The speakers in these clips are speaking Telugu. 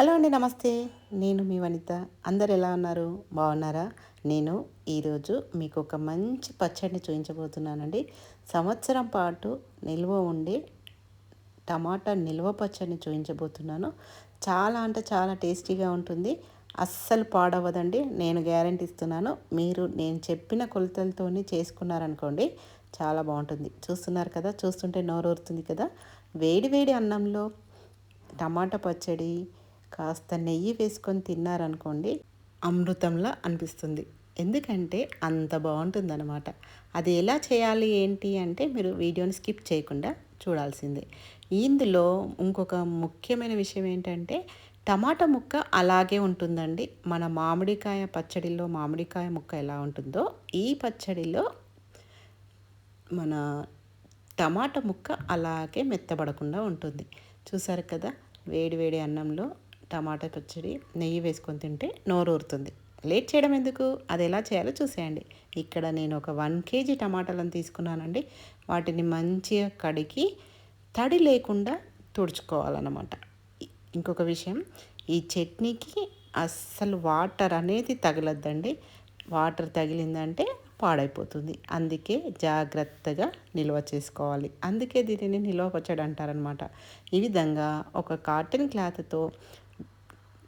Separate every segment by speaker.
Speaker 1: హలో అండి నమస్తే. నేను మీ వనిత. అందరు ఎలా ఉన్నారు? బాగున్నారా? నేను ఈరోజు మీకు ఒక మంచి పచ్చడిని చూపించబోతున్నానండి. సంవత్సరం పాటు నిల్వ ఉండే టమాటా నిల్వ పచ్చడిని చూపించబోతున్నాను. చాలా అంటే చాలా టేస్టీగా ఉంటుంది. అస్సలు పాడవదండి నేను గ్యారంటీ ఇస్తున్నాను. మీరు నేను చెప్పిన కొలతలతోనే చేసుకున్నారనుకోండి చాలా బాగుంటుంది. చూస్తున్నారు కదా? చూస్తుంటే నోరూరుతుంది కదా? వేడి వేడి అన్నంలో టమాటా పచ్చడి కాస్త నెయ్యి వేసుకొని తిన్నారనుకోండి అమృతంలా అనిపిస్తుంది. ఎందుకంటే అంత బాగుంటుంది అనమాట అది ఎలా చేయాలి ఏంటి అంటే మీరు వీడియోని స్కిప్ చేయకుండా చూడాల్సిందే. ఇందులో ఇంకొక ముఖ్యమైన విషయం ఏంటంటే టమాటా ముక్క అలాగే ఉంటుందండి. మన మామిడికాయ పచ్చడిలో మామిడికాయ ముక్క ఎలా ఉంటుందో ఈ పచ్చడిలో మన టమాటా ముక్క అలాగే మెత్తబడకుండా ఉంటుంది. చూసారు కదా? వేడి వేడి అన్నంలో టమాటా పచ్చడి నెయ్యి వేసుకొని తింటే నోరు ఊరుతుంది. లేట్ చేయడం ఎందుకు? అది ఎలా చేయాలో చూసేయండి. ఇక్కడ నేను ఒక వన్ కేజీ టమాటాలను తీసుకున్నానండి. వాటిని మంచిగా కడిగి తడి లేకుండా తుడుచుకోవాలన్నమాట. ఇంకొక విషయం ఈ చట్నీకి అస్సలు వాటర్ అనేది తగలద్దండి. వాటర్ తగిలిందంటే పాడైపోతుంది. అందుకే జాగ్రత్తగా నిల్వ చేసుకోవాలి. అందుకే దీనిని నిల్వ పచ్చడి అంటారనమాట ఈ విధంగా ఒక కాటన్ క్లాత్తో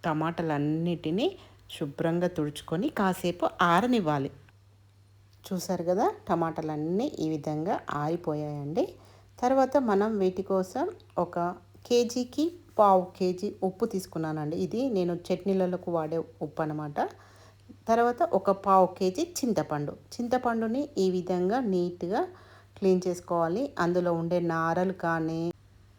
Speaker 1: టమాటాలన్నిటినీ శుభ్రంగా తుడుచుకొని కాసేపు ఆరనివ్వాలి. చూసారు కదా టమాటాలన్నీ ఈ విధంగా ఆరిపోయాయండి. తర్వాత మనం వీటి కోసం ఒక కేజీకి పావు కేజీ ఉప్పు తీసుకున్నానండి. ఇది నేను చట్నీలలోకి వాడే ఉప్పు అనమాట తర్వాత ఒక పావు కేజీ చింతపండు. చింతపండుని ఈ విధంగా నీట్గా క్లీన్ చేసుకోవాలి. అందులో ఉండే నారలు కానీ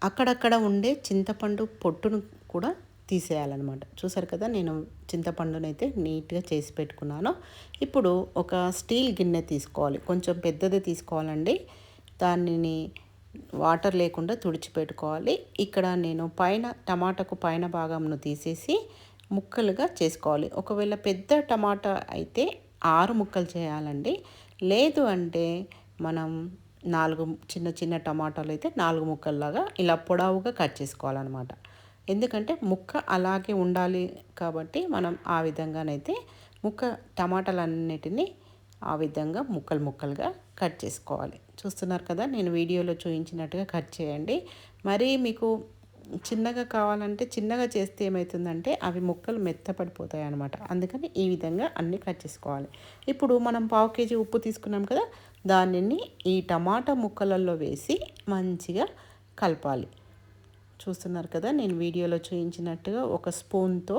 Speaker 1: అక్కడక్కడ ఉండే చింతపండు పొట్టును కూడా తీసేయాలన్నమాట. చూసారు కదా నేను చింతపండునైతే అయితే నీట్గా చేసి పెట్టుకున్నాను. ఇప్పుడు ఒక స్టీల్ గిన్నె తీసుకోవాలి. కొంచెం పెద్దది తీసుకోవాలండి. దానిని వాటర్ లేకుండా తుడిచిపెట్టుకోవాలి. ఇక్కడ నేను పైన టమాటాకు పైన భాగంను తీసేసి ముక్కలుగా చేసుకోవాలి. ఒకవేళ పెద్ద టమాటా అయితే ఆరు ముక్కలు చేయాలండి. లేదు అంటే మనం నాలుగు చిన్న చిన్న టమాటాలు అయితే నాలుగు ముక్కల్లాగా ఇలా పొడవుగా కట్ చేసుకోవాలన్నమాట. ఎందుకంటే ముక్క అలాగే ఉండాలి కాబట్టి మనం ఆ విధంగానైతే ముక్క టమాటాలన్నిటినీ ఆ విధంగా ముక్కలు ముక్కలుగా కట్ చేసుకోవాలి. చూస్తున్నారు కదా నేను వీడియోలో చూపించినట్టుగా కట్ చేయండి. మరీ మీకు చిన్నగా కావాలంటే చిన్నగా చేస్తే ఏమవుతుందంటే అవి ముక్కలు మెత్తపడిపోతాయి అనమాట అందుకని ఈ విధంగా అన్నీ కట్ చేసుకోవాలి. ఇప్పుడు మనం పావు కేజీ ఉప్పు తీసుకున్నాం కదా దానిని ఈ టమాటా ముక్కలలో వేసి మంచిగా కలపాలి. చూస్తున్నారు కదా నేను వీడియోలో చూపించినట్టుగా ఒక స్పూన్తో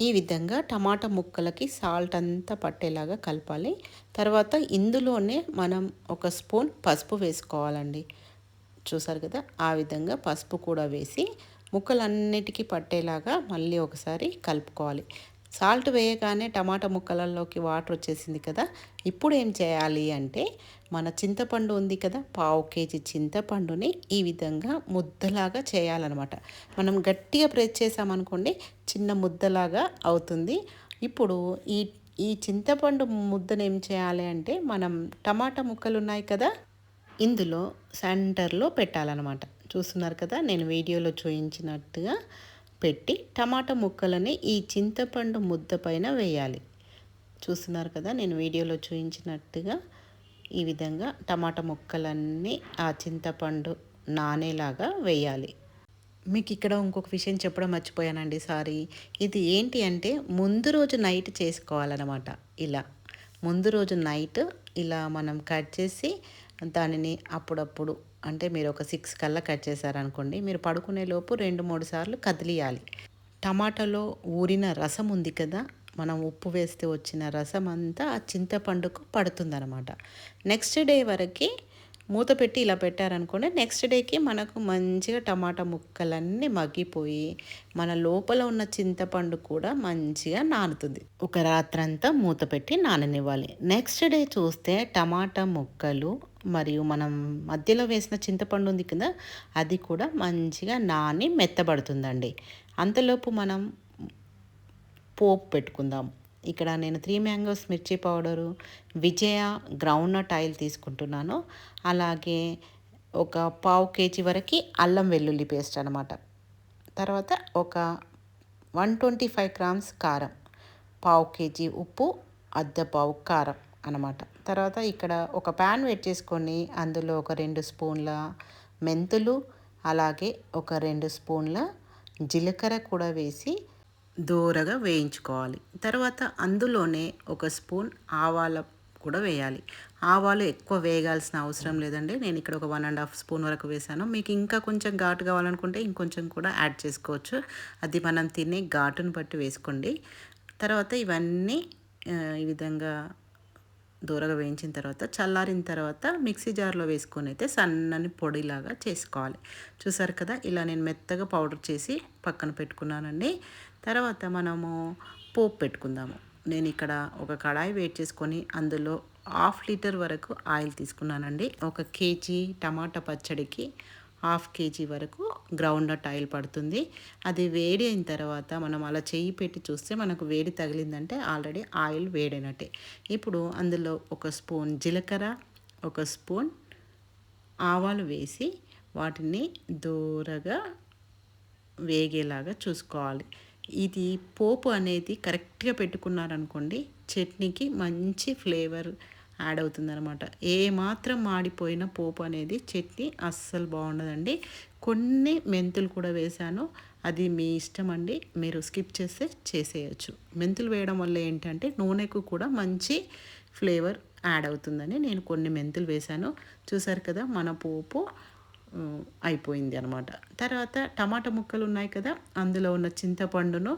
Speaker 1: ఈ విధంగా టమాటా ముక్కలకి సాల్ట్ అంతా పట్టేలాగా కలపాలి. తర్వాత ఇందులోనే మనం ఒక స్పూన్ పసుపు వేసుకోవాలండి. చూసారు కదా ఆ విధంగా పసుపు కూడా వేసి ముక్కలన్నిటికీ పట్టేలాగా మళ్ళీ ఒకసారి కలుపుకోవాలి. సాల్ట్ వేయగానే టమాటా ముక్కలలోకి వాటర్ వచ్చేసింది కదా ఇప్పుడు ఏం చేయాలి అంటే మన చింతపండు ఉంది కదా పావు కేజీ చింతపండుని ఈ విధంగా ముద్దలాగా చేయాలన్నమాట. మనం గట్టిగా ప్రెస్ చేసామనుకోండి చిన్న ముద్దలాగా అవుతుంది. ఇప్పుడు ఈ ఈ చింతపండు ముద్దను ఏం చేయాలి అంటే మనం టమాటా ముక్కలు ఉన్నాయి కదా ఇందులో సెంటర్లో పెట్టాలన్నమాట. చూస్తున్నారు కదా నేను వీడియోలో చూపించినట్టుగా పెట్టి టమాటా ముక్కలని ఈ చింతపండు ముద్ద పైన వేయాలి. చూస్తున్నారు కదా నేను వీడియోలో చూపించినట్టుగా ఈ విధంగా టమాటా ముక్కలన్నీ ఆ చింతపండు నానేలాగా వేయాలి. మీకు ఇక్కడ ఇంకొక విషయం చెప్పడం మర్చిపోయానండి సారీ. ఇది ఏంటి అంటే ముందు రోజు నైట్ చేసుకోవాలన్నమాట ఇలా. ముందు రోజు నైట్ ఇలా మనం కట్ చేసి దానిని అప్పుడప్పుడు అంటే మీరు ఒక సిక్స్ కల్లా కట్ చేశారనుకోండి మీరు పడుకునే లోపు రెండు మూడు సార్లు కదిలియాలి. టమాటాలో ఊరిన రసం ఉంది కదా మనం ఉప్పు వేస్తే వచ్చిన రసం అంతా ఆ చింతపండుకు పడుతుందనమాట నెక్స్ట్ డే వరకు మూత పెట్టి ఇలా పెట్టారనుకోండి నెక్స్ట్ డేకి మనకు మంచిగా టమాటా ముక్కలన్నీ మగ్గిపోయి మన లోపల ఉన్న చింతపండు కూడా మంచిగా నానుతుంది. ఒక రాత్రంతా మూత పెట్టి నాననివ్వాలి. నెక్స్ట్ డే చూస్తే టమాటా ముక్కలు మరియు మనం మధ్యలో వేసిన చింతపండు ఉంది కదా అది కూడా మంచిగా నాని మెత్తబడుతుందండి. అంతలోపు మనం పోపు పెట్టుకుందాం. ఇక్కడ నేను త్రీ మ్యాంగోస్ మిర్చి పౌడరు విజయ గ్రౌండ్నట్ ఆయిల్ తీసుకుంటున్నాను. అలాగే ఒక పావు కేజీ వరకు అల్లం వెల్లుల్లి పేస్ట్ అనమాట తర్వాత ఒక వన్ ట్వంటీ ఫైవ్ గ్రామ్స్ కారం పావు కేజీ ఉప్పు అద్దె పావు కారం. అనమాట. తర్వాత ఇక్కడ ఒక ప్యాన్ చేసుకొని అందులో ఒక రెండు స్పూన్ల మెంతులు అలాగే ఒక రెండు స్పూన్ల జీలకర్ర కూడా వేసి దూరగా వేయించుకోవాలి. తర్వాత అందులోనే ఒక స్పూన్ ఆవాల కూడా వేయాలి. ఆవాలు ఎక్కువ వేయాల్సిన అవసరం లేదండి. నేను ఇక్కడ ఒక వన్ అండ్ హాఫ్ స్పూన్ వరకు వేసాను మీకు ఇంకా కొంచెం ఘాటు కావాలనుకుంటే ఇంకొంచెం కూడా యాడ్ చేసుకోవచ్చు. అది మనం తినే ఘాటును బట్టి వేసుకోండి. తర్వాత ఇవన్నీ ఈ విధంగా దూరగా వేయించిన తర్వాత చల్లారిన తర్వాత మిక్సీ జార్లో వేసుకొని అయితే సన్నని పొడిలాగా చేసుకోవాలి. చూసారు కదా ఇలా నేను మెత్తగా పౌడర్ చేసి పక్కన పెట్టుకున్నానండి. తర్వాత మనము పోపు పెట్టుకుందాము. నేను ఇక్కడ ఒక కడాయి వేట్ చేసుకొని అందులో హాఫ్ లీటర్ వరకు ఆయిల్ తీసుకున్నానండి. ఒక కేజీ టమాటా పచ్చడికి హాఫ్ కేజీ వరకు గ్రౌండ్ నట్ ఆయిల్ పడుతుంది. అది వేడి అయిన తర్వాత మనం అలా చెయ్యి పెట్టి చూస్తే మనకు వేడి తగిలిందంటే ఆల్రెడీ ఆయిల్ వేడైనట్టే. ఇప్పుడు అందులో ఒక స్పూన్ జీలకర్ర ఒక స్పూన్ ఆవాలు వేసి వాటిని దూరగా వేగేలాగా చూసుకోవాలి. ఇది పోపు అనేది కరెక్ట్గా పెట్టుకున్నారనుకోండి చట్నీకి మంచి ఫ్లేవర్ యాడ్ అవుతుందనమాట ఏ మాత్రం మాడిపోయిన పోపు అనేది చట్నీ అస్సలు బాగుండదండి. కొన్ని మెంతులు కూడా వేశాను. అది మీ ఇష్టం అండి. మీరు స్కిప్ చేస్తే చేసేయచ్చు. మెంతులు వేయడం వల్ల ఏంటంటే నూనెకు కూడా మంచి ఫ్లేవర్ యాడ్ అవుతుందని నేను కొన్ని మెంతులు వేశాను. చూసారు కదా మన పోపు అయిపోయింది అనమాట తర్వాత టమాటా ముక్కలు ఉన్నాయి కదా అందులో ఉన్న చింతపండును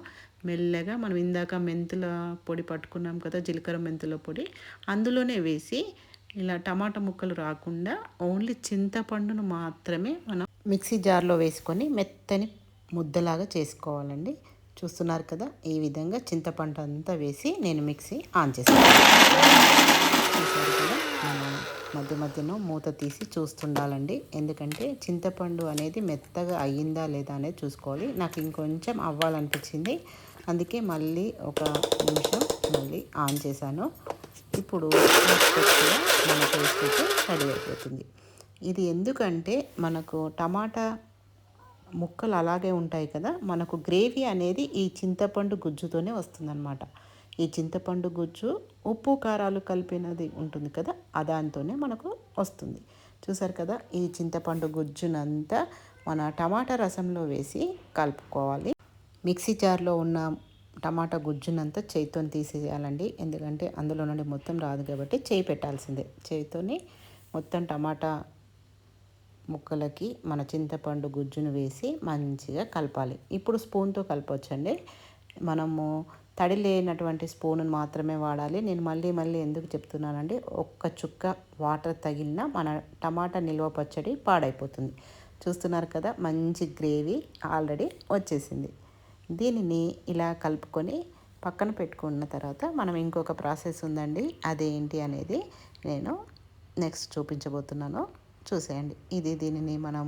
Speaker 1: మెల్లగా మనం ఇందాక మెంతుల పొడి పట్టుకున్నాం కదా జీలకర్ర మెంతుల పొడి అందులోనే వేసి ఇలా టమాటా ముక్కలు రాకుండా ఓన్లీ చింతపండును మాత్రమే మనం మిక్సీ జార్లో వేసుకొని మెత్తని ముద్దలాగా చేసుకోవాలండి. చూస్తున్నారు కదా ఈ విధంగా చింతపండు అంతా వేసి నేను మిక్సీ ఆన్ చేస్తాను. చూసారు కదా? మధ్య మధ్యన మూత తీసి చూస్తుండాలండి. ఎందుకంటే చింతపండు అనేది మెత్తగా అయ్యిందా లేదా అనేది చూసుకోవాలి. నాకు ఇంకొంచెం అవ్వాలనిపించింది. అందుకే మళ్ళీ ఒక నిమిషం మళ్ళీ ఆన్ చేశాను. ఇప్పుడు మన టేస్ట్ అయితే రెడీ అయిపోతుంది. ఇది ఎందుకంటే మనకు టమాటా ముక్కలు అలాగే ఉంటాయి కదా మనకు గ్రేవీ అనేది ఈ చింతపండు గుజ్జుతోనే వస్తుందన్నమాట. ఈ చింతపండు గుజ్జు ఉప్పు కారాలు కలిపినది ఉంటుంది కదా దాంతోనే మనకు వస్తుంది. చూసారు కదా ఈ చింతపండు గుజ్జునంతా మన టమాటా రసంలో వేసి కలుపుకోవాలి. మిక్సీ జార్లో ఉన్న టమాటా గుజ్జునంతా చేయితో తీసేయాలండి. ఎందుకంటే అందులో నుండి మొత్తం రాదు కాబట్టి చేయి పెట్టాల్సిందే. చేయితోని మొత్తం టమాటా ముక్కలకి మన చింతపండు గుజ్జును వేసి మంచిగా కలపాలి. ఇప్పుడు స్పూన్తో కలపవచ్చండి. మనము తడి లేనటువంటి స్పూన్ మాత్రమే వాడాలి. నేను మళ్ళీ మళ్ళీ ఎందుకు చెప్తున్నానంటే ఒక్క చుక్క వాటర్ తగిలిన మన టమాటా నిల్వ పచ్చడి పాడైపోతుంది. చూస్తున్నారు కదా మంచి గ్రేవీ ఆల్రెడీ వచ్చేసింది. దీనిని ఇలా కలుపుకొని పక్కన పెట్టుకున్న తర్వాత మనం ఇంకొక ప్రాసెస్ ఉందండి. అదేంటి అనేది నేను నెక్స్ట్ చూపించబోతున్నాను. చూసేయండి. ఇది దీనిని మనం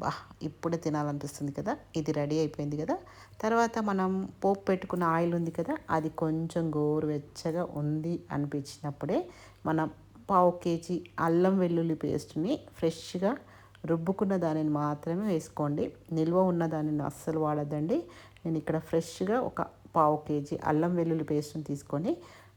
Speaker 1: బా ఇప్పుడే తినాలనిపిస్తుంది కదా ఇది రెడీ అయిపోయింది కదా. తర్వాత మనం పోపు పెట్టుకున్న ఆయిల్ ఉంది కదా అది కొంచెం గోరువెచ్చగా ఉంది అనిపించినప్పుడే మనం పావు కేజీ అల్లం వెల్లుల్లి పేస్ట్ని ఫ్రెష్గా రుబ్బుకున్న దానిని మాత్రమే వేసుకోండి. నిల్వ ఉన్న దానిని అస్సలు వాడద్దండి. నేను ఇక్కడ ఫ్రెష్గా ఒక పావు కేజీ అల్లం వెల్లుల్లి పేస్ట్ని తీసుకొని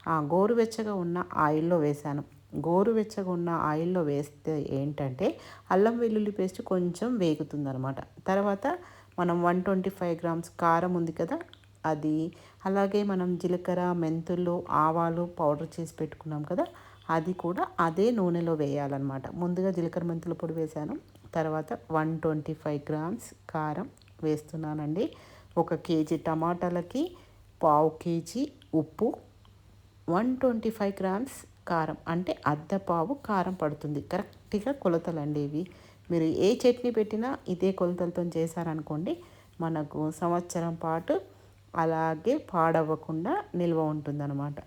Speaker 1: ఆ గోరువెచ్చగా ఉన్న ఆయిల్లో వేశాను. గోరువెచ్చగా ఉన్న ఆయిల్లో వేస్తే ఏంటంటే అల్లం వెల్లుల్లి పేస్ట్ కొంచెం వేగుతుందనమాట తర్వాత మనం వన్ ట్వంటీ ఫైవ్ గ్రామ్స్ కారం ఉంది కదా అది అలాగే మనం జీలకర్ర మెంతులు ఆవాలు పౌడర్ చేసి పెట్టుకున్నాం కదా అది కూడా అదే నూనెలో వేయాలన్నమాట. ముందుగా జీలకర్ర మెంతుల పొడి వేసాను. తర్వాత వన్ ట్వంటీ ఫైవ్ గ్రామ్స్ కారం వేస్తున్నానండి. ఒక కేజీ టమాటాలకి పావు కేజీ ఉప్పు వన్ ట్వంటీ ఫైవ్ గ్రామ్స్ కారం అంటే అద్దపావు కారం పడుతుంది. కరెక్ట్గా కొలతలండి ఇవి. మీరు ఏ చట్నీ పెట్టినా ఇదే కొలతలతో చేశారనుకోండి మనకు సంవత్సరం పాటు అలాగే పాడవ్వకుండా నిల్వ ఉంటుందన్నమాట.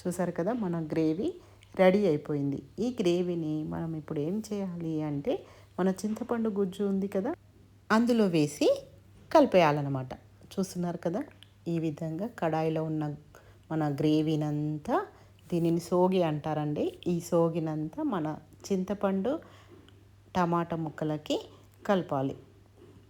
Speaker 1: చూసారు కదా మన గ్రేవీ రెడీ అయిపోయింది. ఈ గ్రేవీని మనం ఇప్పుడు ఏం చేయాలి అంటే మన చింతపండు గుజ్జు ఉంది కదా అందులో వేసి కలిపేయాలన్నమాట. చూస్తున్నారు కదా ఈ విధంగా కడాయిలో ఉన్న మన గ్రేవీనంతా దీనిని సోగి అంటారండి. ఈ సోగినంతా మన చింతపండు టమాటా ముక్కలకి కలపాలి.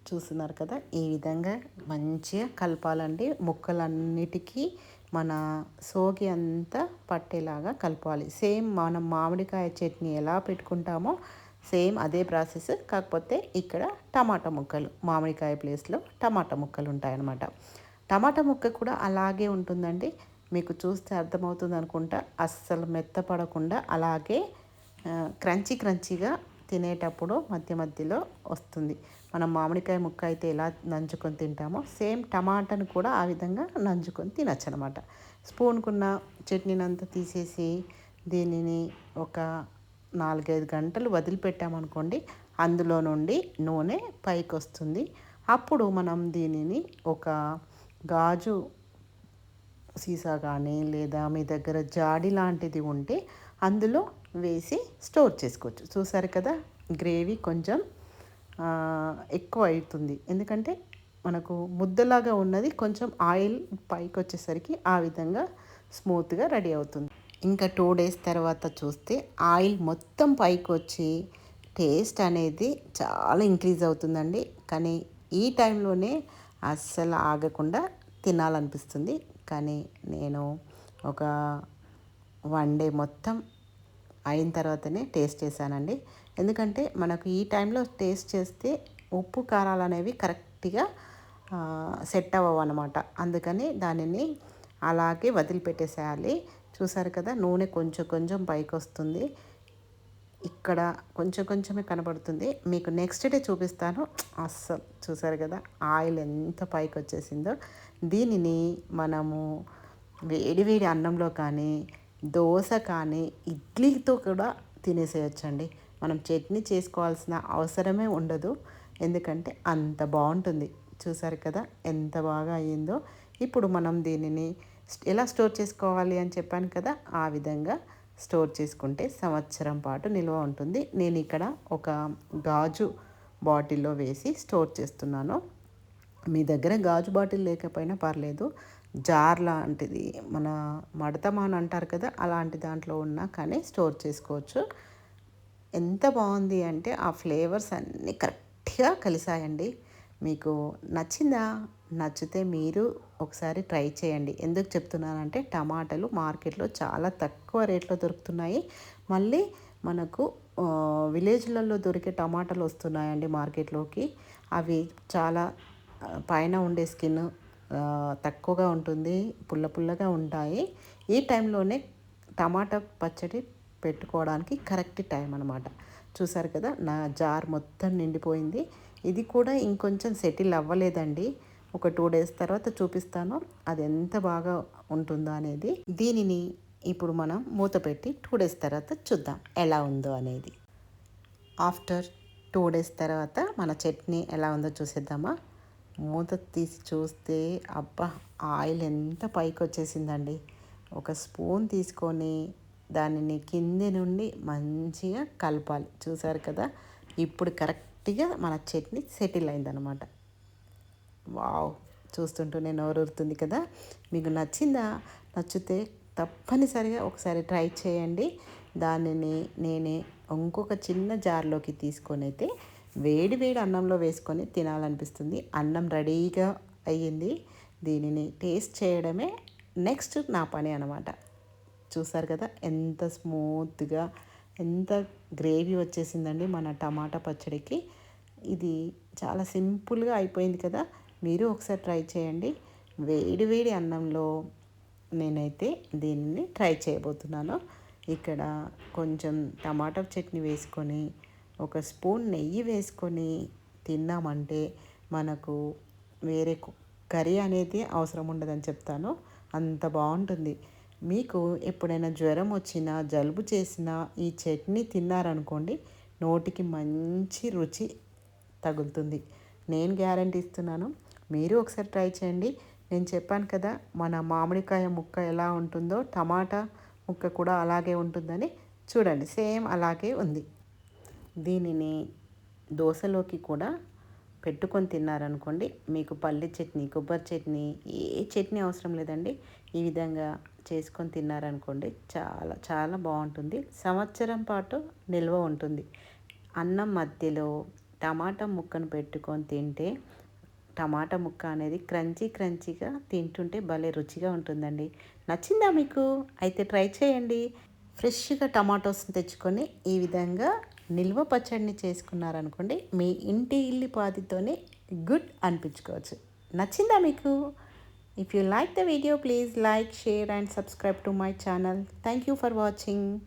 Speaker 1: చూస్తున్నారు కదా ఈ విధంగా మంచిగా కలపాలండి. ముక్కలన్నిటికీ మన సోకి అంతా పట్టేలాగా కలపాలి. సేమ్ మనం మామిడికాయ చట్నీ ఎలా పెట్టుకుంటామో సేమ్ అదే ప్రాసెస్. కాకపోతే ఇక్కడ టమాటా ముక్కలు మామిడికాయ ప్లేస్లో టమాటా ముక్కలు ఉంటాయన్నమాట. టమాటా ముక్క కూడా అలాగే ఉంటుందండి. మీకు చూస్తే అర్థమవుతుంది అనుకుంటా. అస్సలు మెత్తపడకుండా అలాగే క్రంచీ క్రంచీగా తినేటప్పుడు మధ్య మధ్యలో వస్తుంది. మనం మామిడికాయ ముక్క అయితే ఎలా నంచుకొని తింటామో సేమ్ టమాటాను కూడా ఆ విధంగా నంచుకొని తినచ్చు అనమాట స్పూన్కున్న చట్నీనంతా తీసేసి దీనిని ఒక నాలుగైదు గంటలు వదిలిపెట్టామనుకోండి అందులో నుండి నూనె పైకి వస్తుంది అప్పుడు మనం దీనిని ఒక గాజు సీసా కానీ లేదా మీ దగ్గర జాడి లాంటిది ఉంటే అందులో వేసి స్టోర్ చేసుకోవచ్చు. చూసారు కదా? గ్రేవీ కొంచెం ఎక్కువ అవుతుంది. ఎందుకంటే మనకు ముద్దలాగా ఉన్నది కొంచెం ఆయిల్ పైకి వచ్చేసరికి ఆ విధంగా స్మూత్గా రెడీ అవుతుంది. ఇంకా టూ డేస్ తర్వాత చూస్తే ఆయిల్ మొత్తం పైకి వచ్చి టేస్ట్ అనేది చాలా ఇంక్రీజ్ అవుతుందండి. కానీ ఈ టైంలోనే అస్సలు ఆగకుండా తినాలనిపిస్తుంది. కానీ నేను ఒక వన్ డే మొత్తం అయిన తర్వాతనే టేస్ట్ చేశానండి. ఎందుకంటే మనకు ఈ టైంలో టేస్ట్ చేస్తే ఉప్పు కారాలు అనేవి కరెక్ట్గా సెట్ అవ్వవు అనమాట అందుకని దానిని అలాగే వదిలిపెట్టేసేయాలి. చూసారు కదా నూనె కొంచెం కొంచెం పైకి వస్తుంది ఇక్కడ కొంచెం కొంచెమే కనబడుతుంది. మీకు నెక్స్ట్ డే చూపిస్తాను. అస్సలు చూసారు కదా ఆయిల్ ఎంత పైకి వచ్చేసిందో. దీనిని మనము వేడి వేడి అన్నంలో కానీ దోశ కానీ ఇడ్లీతో కూడా తినేసేయచ్చండి. మనం చట్నీ చేసుకోవాల్సిన అవసరమే ఉండదు. ఎందుకంటే అంత బాగుంటుంది. చూసారు కదా ఎంత బాగా అయ్యిందో. ఇప్పుడు మనం దీనిని ఎలా స్టోర్ చేసుకోవాలి అని చెప్పాను కదా ఆ విధంగా స్టోర్ చేసుకుంటే సంవత్సరం పాటు నిల్వ ఉంటుంది. నేను ఇక్కడ ఒక గాజు బాటిల్లో వేసి స్టోర్ చేస్తున్నాను. మీ దగ్గర గాజు బాటిల్ లేకపోయినా పర్లేదు. జార్ లాంటిది మన మడతమాన్ అంటారు కదా అలాంటి దాంట్లో ఉన్నా కానీ స్టోర్ చేసుకోవచ్చు. ఎంత బాగుంది అంటే ఆ ఫ్లేవర్స్ అన్నీ కరెక్ట్గా కలిసాయండి. మీకు నచ్చిందా? నచ్చితే మీరు ఒకసారి ట్రై చేయండి. ఎందుకు చెప్తున్నానంటే టమాటాలు మార్కెట్లో చాలా తక్కువ రేట్లో దొరుకుతున్నాయి. మళ్ళీ మనకు విలేజ్లలో దొరికే టమాటాలు వస్తున్నాయండి మార్కెట్లోకి. అవి చాలా పైన ఉండే స్కిన్ తక్కువగా ఉంటుంది పుల్ల పుల్లగా ఉంటాయి. ఈ టైంలోనే టమాటా పచ్చడి పెట్టుకోవడానికి కరెక్ట్ టైం అనమాట చూసారు కదా నా జార్ మొత్తం నిండిపోయింది. ఇది కూడా ఇంకొంచెం సెటిల్ అవ్వలేదండి. ఒక టూ డేస్ తర్వాత చూపిస్తాను. అది ఎంత బాగా ఉంటుందో అనేది. దీనిని ఇప్పుడు మనం మూత పెట్టి టూ డేస్ తర్వాత చూద్దాం ఎలా ఉందో అనేది. ఆఫ్టర్ టూ డేస్ తర్వాత మన చట్నీ ఎలా ఉందో చూసేద్దామా. మూత తీసి చూస్తే అబ్బా ఆయిల్ ఎంత పైకి వచ్చేసిందండి. ఒక స్పూన్ తీసుకొని దానిని కింది నుండి మంచిగా కలపాలి. చూసారు కదా? ఇప్పుడు కరెక్ట్ కరెక్ట్గా మన చట్నీ సెటిల్ అయిందనమాట వావ్! చూస్తుంటూనే నోరూరుతుంది కదా? మీకు నచ్చిందా? నచ్చితే తప్పనిసరిగా ఒకసారి ట్రై చేయండి. దానిని నేనే ఇంకొక చిన్న జార్లోకి తీసుకొని అయితే వేడి వేడి అన్నంలో వేసుకొని తినాలనిపిస్తుంది. అన్నం రెడీగా అయ్యింది. దీనిని టేస్ట్ చేయడమే నెక్స్ట్ నా పని అనమాట చూసారు కదా? ఎంత స్మూత్గా ఎంత గ్రేవీ వచ్చేసిందండి మన టమాటా పచ్చడికి. ఇది చాలా సింపుల్గా అయిపోయింది కదా. మీరు ఒకసారి ట్రై చేయండి. వేడి వేడి అన్నంలో నేనైతే దీనిని ట్రై చేయబోతున్నాను. ఇక్కడ కొంచెం టమాటా చట్నీ వేసుకొని ఒక స్పూన్ నెయ్యి వేసుకొని తిన్నామంటే మనకు వేరే కర్రీ అనేది అవసరం ఉండదని చెప్తాను. అంత బాగుంటుంది. మీకు ఎప్పుడైనా జ్వరం వచ్చినా జలుబు చేసినా ఈ చట్నీ తిన్నారనుకోండి నోటికి మంచి రుచి తగులుతుంది. నేను గ్యారంటీ ఇస్తున్నాను. మీరు ఒకసారి ట్రై చేయండి. నేను చెప్పాను కదా మన మామిడికాయ ముక్క ఎలా ఉంటుందో టమాటా ముక్క కూడా అలాగే ఉంటుందని చూడండి. సేమ్ అలాగే ఉంది. దీనిని దోశలోకి కూడా పెట్టుకొని తిన్నారనుకోండి మీకు పల్లి చట్నీ కొబ్బరి చట్నీ ఏ చట్నీ అవసరం లేదండి. ఈ విధంగా చేసుకొని తిన్నారనుకోండి చాలా చాలా బాగుంటుంది. సంవత్సరం పాటు నిల్వ ఉంటుంది. అన్నం మధ్యలో టమాటా ముక్కను పెట్టుకొని తింటే టమాటా ముక్క అనేది క్రంచీ క్రంచీగా తింటుంటే భలే రుచిగా ఉంటుందండి. నచ్చిందా మీకు? అయితే ట్రై చేయండి. ఫ్రెష్గా టమాటోస్ని తెచ్చుకొని ఈ విధంగా నిల్వ పచ్చడిని చేసుకున్నారనుకోండి మీ ఇంటి ఇల్లిపాదితోనే గుడ్ అనిపించుకోవచ్చు. నచ్చిందా మీకు? If you like the video, please like, share and subscribe to my channel. Thank you for watching.